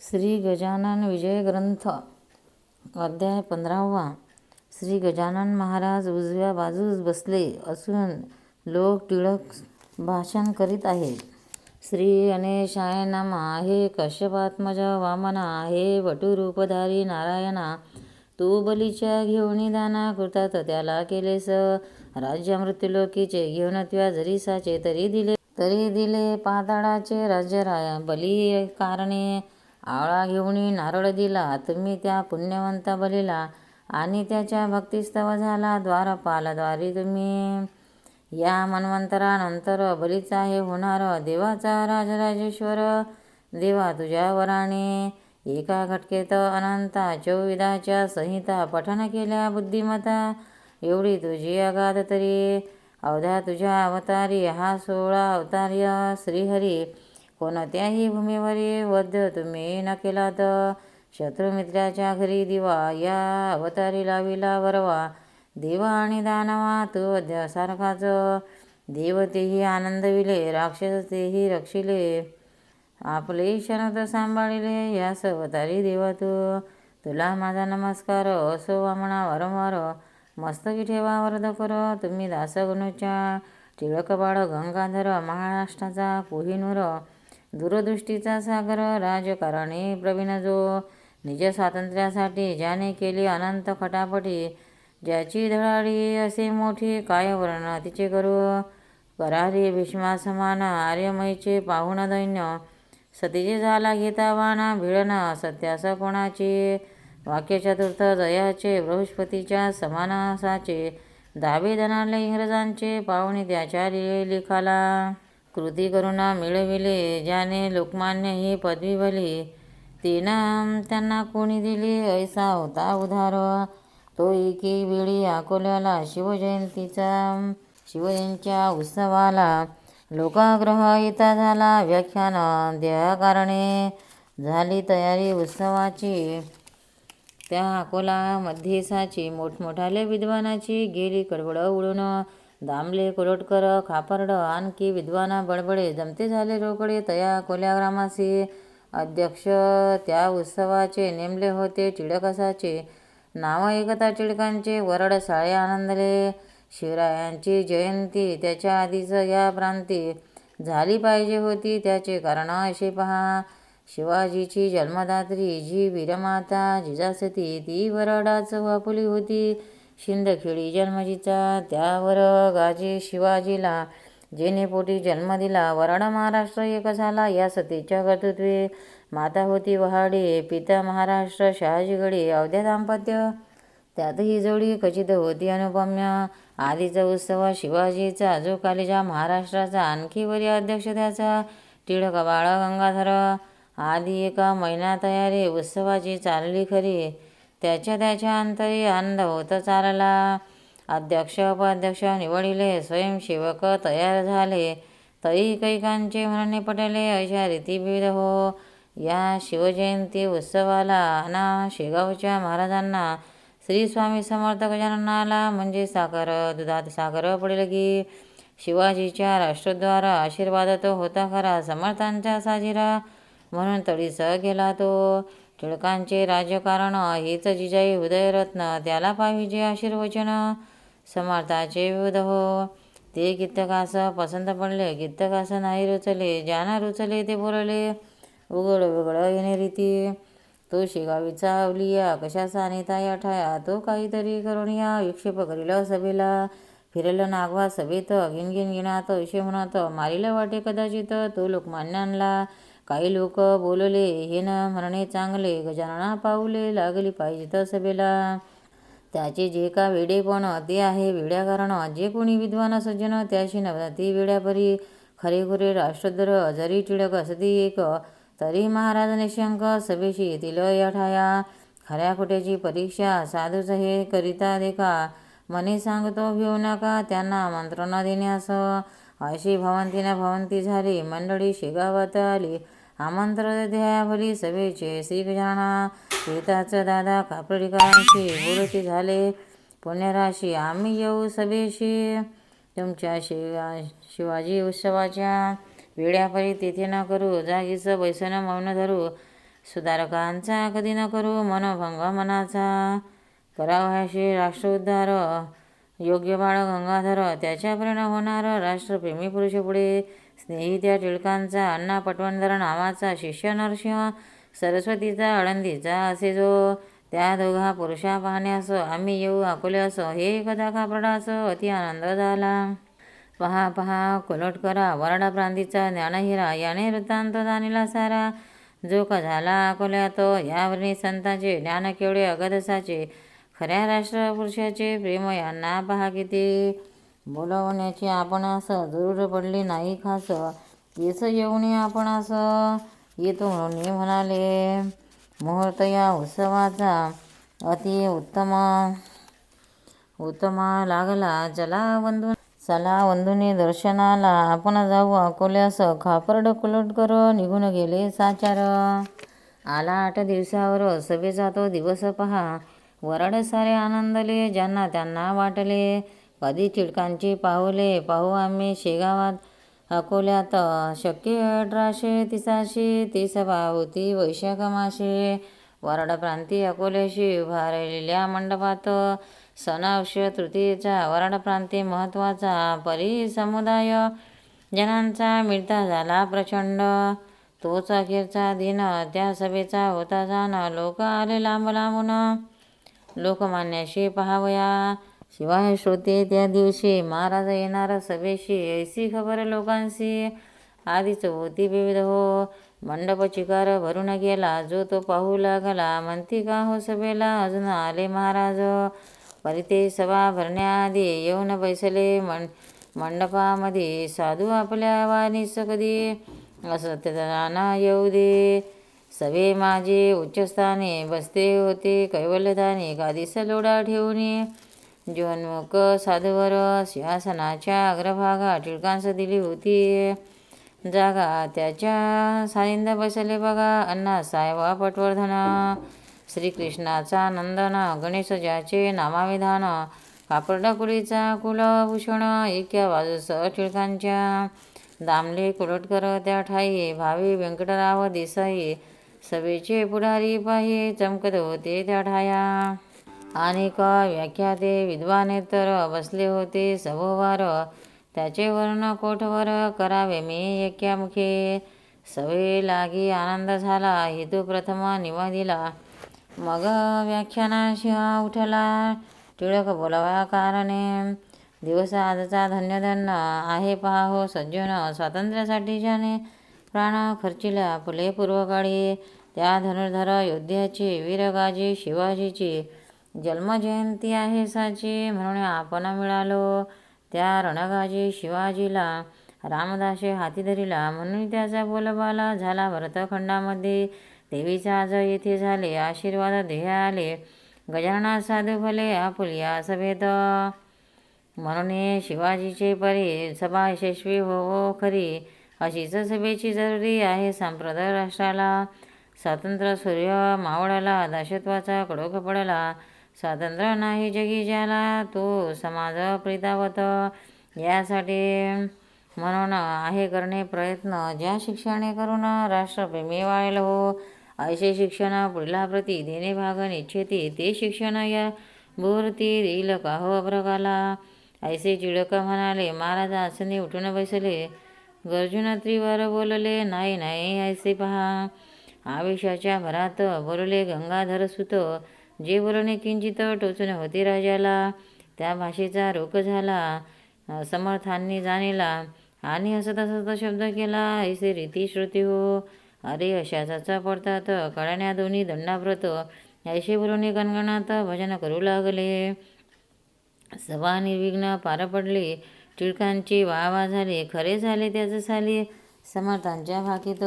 श्री गजानन विजय ग्रंथ अध्याय पंधरावा. श्री गजानन महाराज उजव्या बाजूस बसले असून लोक टिळक भाषण करीत आहेत. श्री अनेशाय नमा. हे कश्यपात्मज वामना. हे वटुरूपधारी नारायणा. तू बलीच्या घेऊनी दाना कृतात त्याला केलेस. राज्य मृत्युलोकीचे घेऊन त्या जरीसाचे तरी दिले. तरी दिले पाताळाचे राज्य राया बली कारणे आवळा घेऊनी नारळ दिला तुम्ही त्या पुण्यवंत बलीला आणि त्याच्या भक्तिस्तव झाला द्वारपाल द्वारी तुम्ही. या मन्वंतरानंतर बलीचा हे होणार देवाचा राजराजेश्वर. देवा तुझ्या वराने एका घटकेत अनंता चौविदाच्या संहिता पठन केल्या बुद्धिमता एवढी तुझी अगाध तरी अवधा तुझ्या अवतारी हा सोळा अवतार्य श्रीहरी. कोणत्याही भूमीवरील वध तुम्ही न केला तर शत्रुमित्राच्या घरी दिवा या अवतारी लाविला वरवा. देवा आणि दानवा तू वध्यासारखाच देव तेही आनंदविले राक्षस तेही रक्षिले. आपले शरद सांभाळिले या सवतारी देवा तू तुला माझा नमस्कार असो वामणा वारंवार. मस्तकी ठेवा वरद कर तुम्ही दासगणूच्या टिळकबाळ गंगाधर महाराष्ट्राचा कोहिनूर दूरदृष्टीचा सागर राजकारणी प्रवीण जो निज स्वातंत्र्यासाठी ज्याने केली अनंत खटापटी ज्याची धडाडी असे मोठी काय वर्ण तिचे करू करारी भीष्मासमान आर्यमयीचे पाहुण दैन्य सतीचे झाला घेतावाना भिळण सत्यास कोणाची? वाक्यचतुर्थ जयाचे बृहस्पतीच्या समानासाचे दावे धनाले इंग्रजांचे पाहुणे त्याच्या लिखाला. कृती करुणा मिळविले ज्याने लोकमान्य ही पदवी भली तिनं त्यांना कोणी दिली? ऐसा होता उधार. तो एके वेळी अकोल्याला शिवजयंतीचा शिवजयंतीच्या उत्सवाला लोकाग्रह येता झाला व्याख्यान. कारणे झाली तयारी उत्सवाची. त्या अकोला साची मोठमोठाले विद्वानाची गेली कडबड उडून. दामले कोलोटकर खापर्ड आणखी विद्वाना बडबडे जमते झाले रोकडे तया कोल्या ग्रामासी. अध्यक्ष त्या उत्सवाचे नेमले होते टिळकसाचे नाव एकता टिळकांचे वरड साळे आनंदले. शिवरायांची जयंती त्याच्या आधीच या प्रांती झाली पाहिजे होती त्याचे कारण असे पहा. शिवाजीची जन्मदात्री जी वीरमाता जिजासती ती वरडाच वापुली होती. शिंदखेडी जन्मजीचा त्यावर गाजी शिवाजीला जेणेपोटी जन्म दिला वराडा महाराष्ट्र एक झाला या सतीच्या कर्तृत्वे. माता होती वहाडे पिता महाराष्ट्र शहाजीगडी अवध्या दाम्पत्य. त्यातही जोडी खचित होती अनुपम्य. आधीचा उत्सव शिवाजीचा जो कालीजा महाराष्ट्राचा आणखी वरी अध्यक्ष त्याचा टिळक बाळ गंगाधर. आधी एका महिना तयारी उत्सवाची चालली खरी. त्याच्या त्याच्या अंतरी आनंद होत चालला. अध्यक्ष उपाध्यक्ष निवडिले स्वयंसेवक तयार झाले. तरी कैकांचे म्हणणे पटले अशा रीती विविध हो. या शिवजयंती उत्सवाला ना शेगावच्या महाराजांना श्री स्वामी समर्थ गजाननाला म्हणजे साखर दुधात साखर पडेल की शिवाजीच्या राष्ट्रद्वार आशीर्वाद तो होता खरा समर्थांचा साजिरा म्हणून तडीस गेला तो. टिळकांचे राजकारण हेच जिजाई हृदयरत्न त्याला पाहिजे आशीर्वचन. समर्थाचे विविध हो. ते गीतकास पसंत पडले गीतकास नाही रुचले ज्यांना रुचले ते बोलले. उघड वेगळं येणे रीती. तो शेगावीचा अवलिया कशाचा नेता या ठाया? तो काहीतरी करून या विक्षेप करील सभेला. फिरल नागवा सभेत गिनगिन गिणात विषय म्हणत मारिलं वाटे कदाचित तो लोकमान्यांला काही लोक बोलले हे न म्हणणे चांगले गजानना पाऊले लागली पाहिजे सभेला. त्याचे जे का वेडेपण ते आहे वेड्या कारण जे कोणी विद्वान सज्जन त्याशी ती वेड्यापरी खरेखुरे राष्ट्रधर जरी टिळक असती एक तरी महाराज निशंक सभेशी येतील या ठाया खऱ्या खोट्याची परीक्षा साधूच हे करिता देखा. मने सांगतो घेऊ नका त्यांना आमंत्रण देण्यास अशी भवंतीने भवंती झाली मंडळी शेगावात आली. आमंत्रण द्याभली सभेचे श्रीगजाना येताच दादा कापडीकरांशी बोलती झाले. पुण्यराशी आम्ही येऊ सभेशी. तुमच्या शिवा शिवाजी उत्सवाच्या वेळ्यापरी तिथे न करू जागीच बैसन मौन धरू. सुधारकांचा कधी न करू मनोभंग मनाचा. करावाशी राष्ट्रोद्धार योग्य बाळ गंगाधर त्याच्या प्रेरणा होणार राष्ट्रप्रेमी पुरुषपुढे स्नेही त्या टिळकांचा अण्णा पटवर्धन नावाचा शिष्य नरसिंह सरस्वतीचा आळंदीचा असे जो. त्या दोघा पुरुषा पाहण्यास आम्ही येऊ अकोल्यास हे कथा कापडास अति आनंद झाला. पहा पहा कोलटकरा वरडा वराडा प्रांतीचा ज्ञानहिरा याने वृत्तांत जाणीला सारा. जो का झाला अकोल्यात यावरणी संतांचे ज्ञान केवढे अगदसाचे. खऱ्या राष्ट्रपुरुषाचे प्रेम यांना पहा किती बोलवण्याची असं जरूर पडली नाही खास. येस येऊन असं येतो म्हणून म्हणाले मुहूर्त या उत्सवाचा अति उत्तम उत्तम लागला. चला बंधू चला वंदुनी दर्शनाला आपण जाऊ. अकोल्यास खापरड कुलट कर निघून गेले साचार. आला आठ दिवसावर सभेचा तो दिवस पहा. वरड सारे आनंदले ज्यांना त्यांना वाटले. कधी चिडकांची पाहुले पाहू आम्ही शेगावात अकोल्यात शक्य अठराशे तिसाशे ती सभा होती वैशाख मासे वराड प्रांती अकोल्याशी उभारलेल्या मंडपात सणावश तृतीयेचा वरड प्रांती महत्त्वाचा. परिसमुदाय जनांचा मिळता झाला प्रचंड. तोच अखेरचा दिन त्या सभेचा होता जाण. लोक आले लांब लांबून. लोकमान्याशी पहावया. शिवाय श्रोते त्या दिवशी महाराज येणारा सभेशी ऐसी खबर लोकांशी. आधीच होती विविध हो. मंडप चिकार भरून गेला जो तो पाहू लागला. म्हणती का हो सभेला अजून आले महाराज? परिते सभा भरण्याआधी येऊन बैसले मं मंडपामध्ये. साधू आपल्या वाणीस कधी? असत्याना येऊ दे. सवे माझे उच्चस्थाने बसते होते कैवल्यधाने गादीस लोडा ठेवून जोन्मुख साधवर सिंहासनाच्या अग्रभागा टिळकांस दिली होती. जागा त्याच्या सानिंद बसले बघा अण्णा साहेबा पटवर्धन. श्रीकृष्णाचा नंदन गणेश ज्याचे नामाविधान कापडाकुळीचा कुलभूषण एका बाजूस टिळकांच्या. दामले कुलटकर त्या ठाई भावी व्यंकटराव देसाई सवेचे पुढारी पाही चमकत होते त्या ठाया अनेक व्याख्याते विद्वानेतर बसले होते सभोवार. त्याचे वर्ण कोठवर करावे मी एक्यामुखे सवे लागी आनंद झाला हेतू प्रथम निवा दिला मग व्याख्यानाशी उठला टिळक बोलावा कारणे. दिवस आजचा धन्यधन्य आहे पहा हो सज्जन स्वातंत्र्यासाठी ज्याने प्राण खर्चिला फुले पूर्वकाळी. त्या धनुर्धर योद्ध्याची वीरगाजी शिवाजीची जन्मजयंती आहे साची म्हणून आपण मिळालो. त्या रणगाजी शिवाजीला रामदासे हाती धरिला म्हणून त्याचा बोलबाला झाला भरतखंडामध्ये. देवीचा आज येथे झाले आशीर्वाद देह आले गजानना साधू भले आपुलिया सभेत. म्हणून शिवाजीचे परी सभा यशस्वी हो खरी अशीच सभेची जरुरी आहे संप्रदाय राष्ट्राला. स्वातंत्र्य सूर्य मावळाला दहशतवाचा कडोक पडला. स्वातंत्र्य नाही जगी ज्याला तो समाज प्रितावत. यासाठी म्हणून आहे करणे प्रयत्न. ज्या शिक्षणे करून राष्ट्रप्रेमी वाळेल हो ऐसे शिक्षण पुढला प्रती देणे भाग इच्छिते ते शिक्षण या भूर्ती देईल का हो अभ्रकाला ऐसे चिडक म्हणाले महाराज आसनी उठून बसले. गर्जुन त्रिवार बोलले नाही नाही ऐसे पहा. आवेशाच्या भरात बोलले गंगाधर सुत जे बोलणे किंचित टोचणे होते राजाला. त्या भाषेचा रोख झाला समर्थांनी जाणीला. आणि हसत हसत शब्द केला ऐसे रीती श्रुती हो. अरे अशाचा पडतात कळण्या दोन्ही दंडाव्रत. ऐसे बोलणे गणगणात भजन करू लागले. सभा निर्विघ्न पार पडली. टिळकांची वाह झाली. खरे झाले त्याचं झाले समर्थांच्या भाकीत.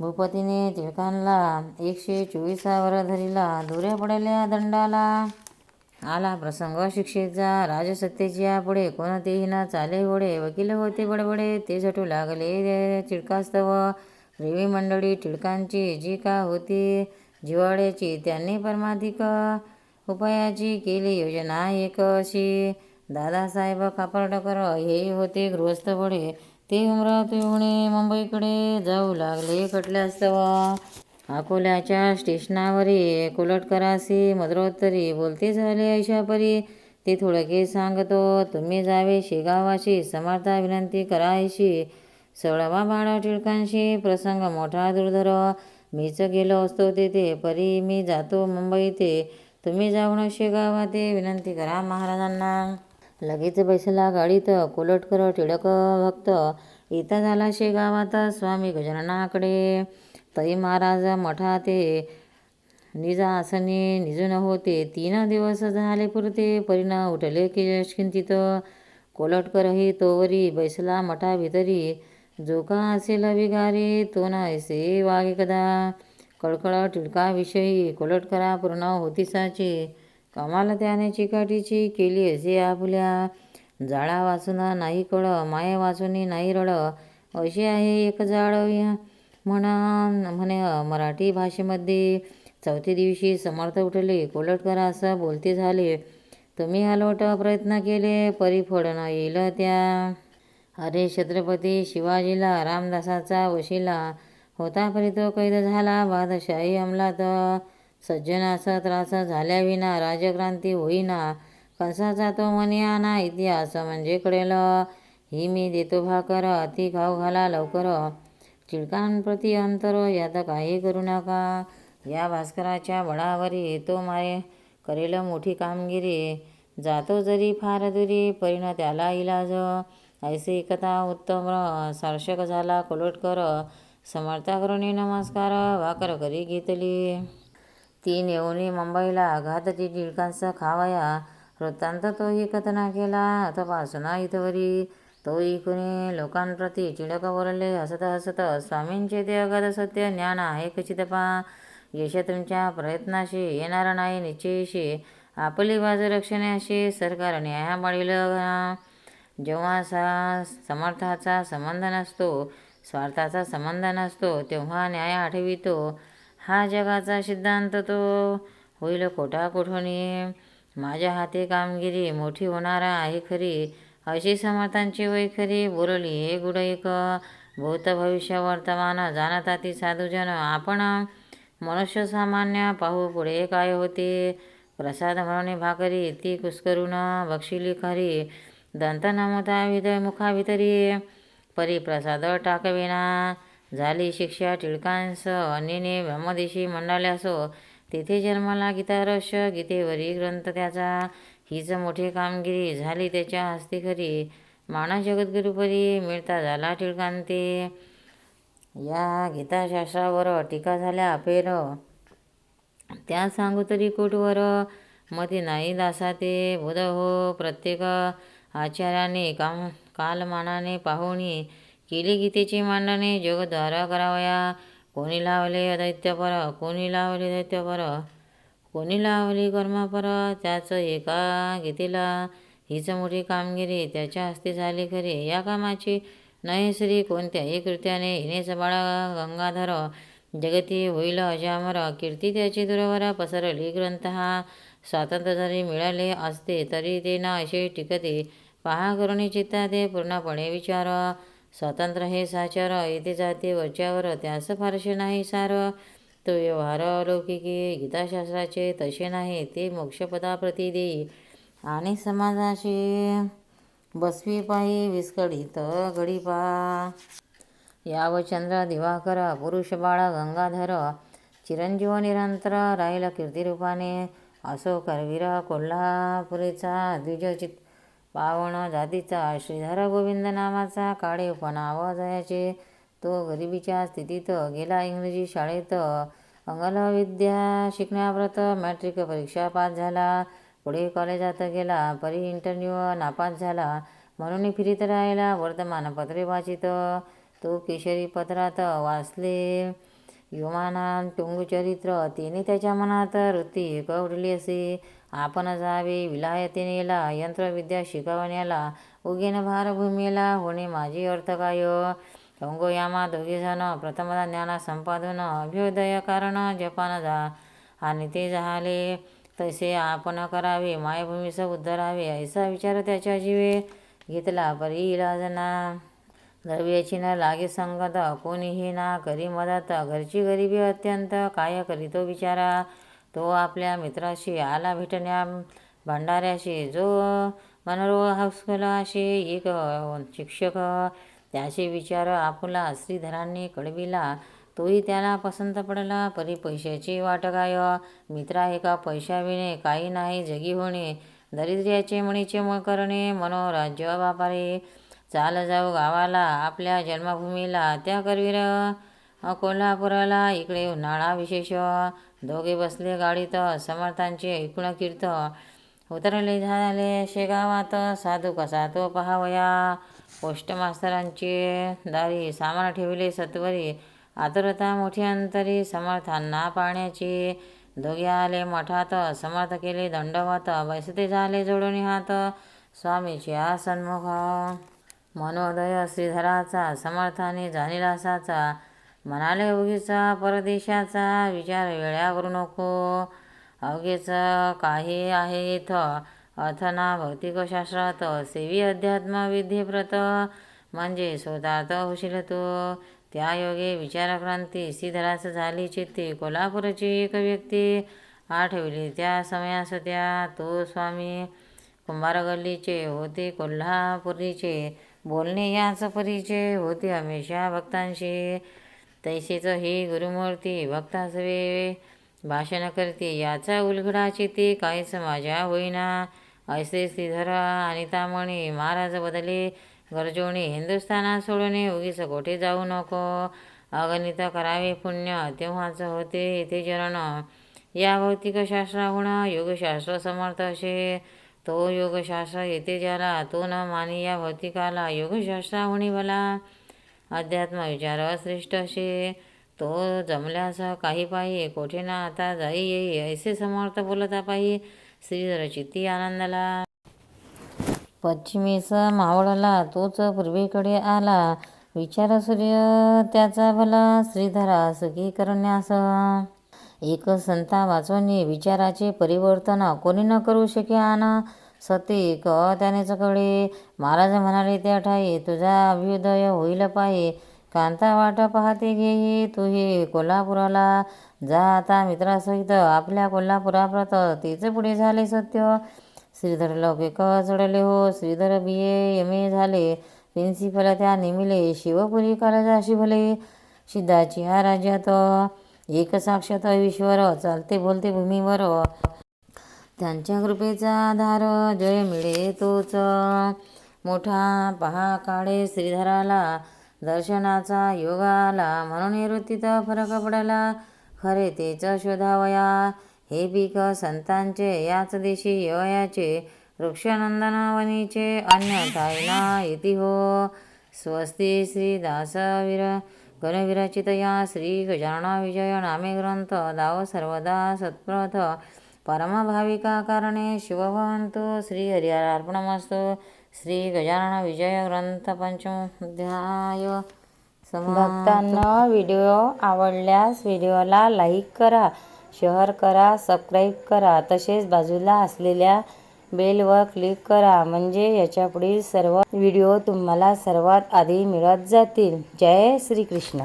भूपतीने टिळकांना एकशे चोवीसावर धरिला. दुरे पडल्या दंडाला. आला प्रसंग. शिक्षेचा राजसत्तेच्या पुढे कोणतेही ना चाले होडे वकील होते बडबडे. ते झटू लागले. चिडकास्तव रेवी मंडळी टिळकांची जी का होती जिवाड्याची त्यांनी परमाधिक उपायाची केली योजना. एक अशी दादासाहेब कापरडकर हे होते गृहस्थ बडे ते अमरावतीहून मुंबईकडे जाऊ लागले. कटल्यास्तव अकोल्याच्या स्टेशनावरी कुलटकरासी मधुरोत्तरी बोलते झाले ऐशापरी. ते थोडके सांगतो तुम्ही जावे शेगावाशी समर्था विनंती करायशी. सळवा बाळा टिळकांशी प्रसंग मोठा दुर्धर. मीच गेलो असतो तेथे परी मी जातो मुंबई ते तुम्ही जाऊन शेगावा ते विनंती करा महाराजांना. लगेच बैसला गाडीत कोलटकर टिळक भक्त इथं झाला शेगावात स्वामी गजाननाकडे. तई महाराज मठा ते निजासनी निजून होते. तीन दिवस झाले पुरते परिणा उठले की चिंतित कोलटकरही तोवरी बैसला मठा भितरी जो का असेल विगारी तो ना ऐसे वागे कदा. कळकळ टिळकाविषयी कोलटकरा पूर्ण होतीसाची. कमाल त्याने चिकाटीची केली असे आपल्या जाळा वाचून नाही कळ माये वाचूनही नाही रड. अशी आहे एक जाळ म्हणा म्हणे मराठी भाषेमध्ये चौथ्या दिवशी समर्थ उठले कोलटकर असं बोलते झाले. तुम्ही हलवट प्रयत्न केले परिफळ न येईल त्या. अरे छत्रपती शिवाजीला रामदासाचा वशिला होता परी तो कैद झाला बादशाही अंमलात. सज्जनाचा त्रास झाल्याविना राजक्रांती होईना. कसाचा तो मनी आना इतिहास म्हणजे कळेल. ही मी देतो भाकर अति खाऊ घाला लवकर. चिडकांप्रती अंतर यात काही करू नका. या भास्कराच्या बळावरी तो मारे करेल मोठी कामगिरी. जातो जरी फार दुरी परिण त्याला इलाज. ऐसे एकता उत्तम सार्शक झाला कोलटकर. समर्थाकरुणी नमस्कार भाकर करी घेतली. ती नेऊनी मुंबईला घातची टिळकांचा खावया. वृत्तांत तोही कथना केला. तपासून इथवरी तो कुणी लोकांप्रती चिडक बोलले. हसत हसत स्वामींचे ते अगद सत्य ज्ञान आहे कचितपा यश तुमच्या प्रयत्नाशी येणार नाही निश्चयशी. आपली बाजू रक्षण्याशी सरकार न्याय मिळेल जेव्हा सा समर्थाचा संबंध नसतो स्वार्थाचा संबंध नसतो तेव्हा न्याय आठवितो. हा जगाचा सिद्धांत तो. होईल खोटा कोठोनी माझ्या हाती कामगिरी मोठी होणार आहे खरी. अशी समर्थांची वैखरी बोलली हे गुडईक भूत भविष्य वर्तमान जाणता ती साधूजन. आपण मनुष्य सामान्य पाहू पुढे काय होते. प्रसाद म्हणून भाकरी ती कुस्करून बक्षिली खरी. दंत नमता विदय मुखावितरी. परी प्रसाद टाकविना. झाली शिक्षा टिळकांस अन्यने ब्रह्मदेशी मंडाल्यासो. तेथे जन्माला गीतारश गीतेवरी ग्रंथ त्याचा. हीच मोठी कामगिरी झाली त्याच्या हस्ती खरी. माना जगद्गुरुपरी मिळता झाला टिळकांते. या गीताशास्त्रावर टीका झाल्या अपेर त्या सांगू तरी कुठवर? मती नाही दासा ते बोध हो प्रत्येक आचार्याने काम कालमानाने पाहुणी. केली गीतेची मांडणे जगद्वारा करावया. कोणी लावले दैत्यपर कोणी लावले दैत्यपर कोणी लावली कर्मापर त्याच एका गीतेला. हीच मोठी कामगिरी त्याच्या हस्ते झाली खरी. या कामाची नयश्री कोणत्याही कृत्याने. हिनेच बाळा गंगाधर जगती होईल अजामर. कीर्ती त्याची दुर्वर पसरली ग्रंथ हा स्वातंत्र्य जरी मिळाले असते तरी ते ना असे टिकते. पहा करुणी चित्ता ते पूर्णपणे विचार. स्वातंत्र्य हे साचार येथे जाते वरच्यावर त्यास फारसे नाही सार. तो व्यवहार अलौकिकी गीताशास्त्राचे तसे नाही ते मोक्षपदाप्रती देई. आणि समाजाशी बसवी पायी विस्कळीत गडीपा याव चंद्र दिवाकर पुरुष बाळा गंगाधर. चिरंजीव निरंतर राहील कीर्तिरूपाने. असो करवीर कोल्हापुरीचा द्विजचित्त पावण जातीचा श्रीधर गोविंद नामाचा काळे पण आवाज यायचे तो गरिबीच्या स्थितीत गेला इंग्रजी शाळेत. अंगलविद्या शिकण्याव्रत मॅट्रिक परीक्षा पास झाला. पुढे कॉलेजात गेला. परी इंटरव्ह्यू नापास झाला. म्हणून फिरीत राहिला. वर्तमानपत्रे वाचित. तो केशरी पत्रात वाचले. युमाना टुंगचरित्र तिने त्याच्या मनात वृत्ती कवडली असे. आपण जावे विलायतेनेला यंत्रविद्या शिकवण्याला उगेन भारभूमीला होणे माझी अर्थ काय? टोंगोयामा दोघीजण प्रथमदा ज्ञान संपादन अभ्युदय कारण जपान जा. आणि ते झाले तसे आपण करावे मायभूमीस उद्धरावे ऐसा विचार त्याच्या जीवे घेतला परी इलाजना. द्रव्याची न लागे संगत कोणीही ना करी मदत घरची गरिबी अत्यंत काय करीतो विचारा तो आपल्या मित्राशी आला भेटण्या भंडाऱ्याशी. जो मनरो हास्कलाशी एक शिक्षक त्याचे विचार आपुला श्रीधरांनी कळविला. तोही त्याला पसंत पडला. परी पैशाची वाट काय? मित्रा एका पैशाविणे काही नाही जगी होणे. दरिद्र्याचे मणीचे मळ करणे. मनोराज्य बापारे चाल जाऊ गावाला आपल्या जन्मभूमीला. त्या करवीर कोल्हापुराला इकडे उन्हाळा विशेष. दोघे बसले गाडीत समर्थांचे ऐकून कीर्त उतरले झाले शेगावात साधू कसा तो पहावया? पोस्टमास्तरांचे दारी सामान ठेवले सत्वरी. आतुरता मोठी अंतरी समर्थांना पाण्याची. दोघे आले मठात समर्थ केले दंडवत. बैसते झाले जोडून हात स्वामीच्या सन्मुख. मनोदय श्रीधराचा समर्थाने जाणीलासाचा. असाचा म्हणाले उगीचा परदेशाचा विचार वेळा करू नको. अवघेच काही आहे इथं. अथना भौतिकशास्त्रात सेवी अध्यात्म विद्येप्रत म्हणजे स्वतःत होशील तो त्या योगे विचारक्रांती श्रीधरास झाली चित्ती. कोल्हापूरची एक व्यक्ती आठवली त्या समयास त्या. तो स्वामी कुंभारगल्लीचे होते कोल्हापुरीचे. बोलणे याच परीचे होते हमेशा भक्तांशी. तैसेच ही गुरुमूर्ती भक्तासवे भाषण करते. याचा उलगडाची ते काहीच माझ्या होईना. ऐसे श्रीधरा अनितामणी महाराज बदले. गरजवणे हिंदुस्थानात सोडणे उगीच कोठे जाऊ नको. अगणित करावे पुण्य तेव्हाच होते येथे जनन या भौतिकशास्त्राहून योगशास्त्र समर्थ असे. तो योगशास्त्र येथे ज्याला तो न मानी या भौतिकाला. योगशास्त्राहुणी भला अध्यात्म विचार श्रेष्ठ असे. तो जमल्यास काही पाहिजे कोठे ना आता जाई येई ऐसे समर्थ बोलता पायी श्री रचिती आनंदाला. पश्चिमेस मावळला. तोच पूर्वेकडे आला. विचार सूर्य त्याचा भला. श्रीधरा सुखी करण्यास. एक संता वाचवणे विचाराचे परिवर्तन कोणी न करू शके आना. सतिक त्यानेच कळे. महाराज म्हणाले त्या ठाई तुझा अभ्युदय होईल पाये. कांता वाट पाहते घेई तू हे कोल्हापुराला. जा आता मित्रासहित आपल्या कोल्हापुराप्रत. तेच पुढे झाले सत्य. श्रीधर लौकिक चढले हो श्रीधर बी ए एम ए झाले. प्रिन्सिपल त्या निमिले शिवपुरी कॉलेजाशी भले. सिद्धाची हा राज्यात एक साक्षात ईश्वर चालते बोलते भूमीवर. त्यांच्या कृपेचा आधार जय मिळे तोच मोठा पहा काळे श्रीधराला दर्शनाचा योग आला म्हणून निवृत्तीत फरक पडला. खरे तेच शोधावया. हे पीक संतांचे याच देशी यवयाचे वृक्षनंदन वनीचे अन्य ठायना हो. स्वस्ती श्री दासवीर गणविरचित या श्री गजानन विजय नामे ग्रंथ दाव सर्वदा सत्प्रथ. परमभाविका कारणे शिवभवन्तु श्रीहरिहरार्पणमस्तु श्रीगजाननविजयग्रन्थपञ्चमोऽध्याय श्री गजानन विजय ग्रंथ भक्तांना व्हिडिओ आवडल्यास व्हिडिओला लाईक करा शेअर करा सबस्क्राईब करा तसेच बाजूला असलेल्या बेलवर क्लिक करा म्हणजे याच्यापुढील सर्व व्हिडिओ तुम्हाला सर्वात आधी मिळत जातील. जय श्रीकृष्ण.